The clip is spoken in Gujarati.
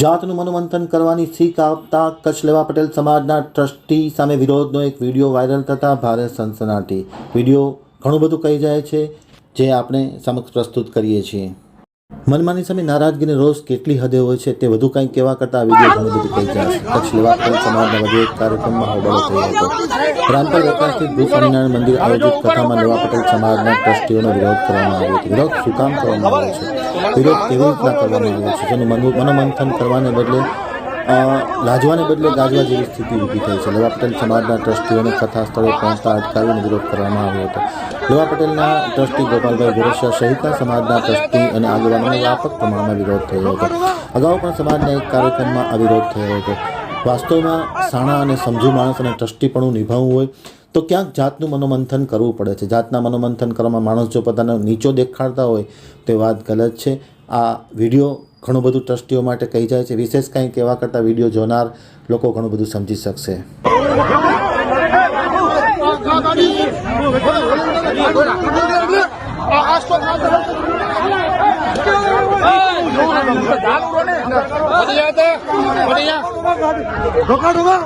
જાતનું મનોમંથન કરવાની શીખ આપતા કચ્છ લેવા પટેલ સમાજના ટ્રસ્ટી સામે વિરોધનો એક વીડિયો વાયરલ થતાં ભારે સનસનાટી. વીડિયો ઘણું બધું કહી જાય છે, જે આપણે સમક્ષ પ્રસ્તુત કરીએ છીએ. મનમાની સામે નારાજગીને રોષ કેટલી હદે હોય છે તે વધુ કંઈક કહેવા કરતાં આ વીડિયો ઘણું બધું કહી જાય કચ્છ લેવા પણ સમાજના વધુ એક કાર્યક્રમમાં હોબાળો થયો હતો. રામપર વેપાર સ્થિત ભૂ મંદિર આયોજિત કથામાં લેવા પટેલ સમાજના ટ્રસ્ટીઓનો વિરોધ કરવામાં આવ્યો હતો. વિરોધ શું કામ કરવામાં આવ્યો છે? વિરોધ કેવી રીતના કરવામાં આવ્યો છે? જેનું મનો- મનોમંથન કરવાને બદલે લાજવાને બદલે ગાજવા જેવી સ્થિતિ ઊભી થઈ છે. લેવા પટેલ સમાજના ટ્રસ્ટીઓને કથા સ્થળે પહોંચતા અટકાવીને વિરોધ કરવામાં આવ્યો હતો. લેવા પટેલના ટ્રસ્ટી ગોપાલભાઈ ગોરસિયા સહિતના સમાજના ટ્રસ્ટી અને આગેવાનોનો વ્યાપક પ્રમાણમાં વિરોધ થયો હતો. અગાઉ પણ સમાજના એક કાર્યક્રમમાં આ વિરોધ થયો હતો. વાસ્તવમાં સાણા અને સમજુ માણસ અને ટ્રસ્ટીપણું નિભાવવું હોય તો ક્યાંક જાતનું મનોમંથન કરવું પડે છે. જાતના મનોમંથન કરવામાં માણસ જો પોતાનો નીચો દેખાડતા હોય તો એ વાત ગલત છે. આ વીડિયો ઘણું બધું ટ્રસ્ટીઓ માટે કહી જાય છે. વિશેષ કંઈ કહેવા કરતાં વીડિયો જોનાર લોકો ઘણું બધું સમજી શકશે. ઢોકા ઢોકા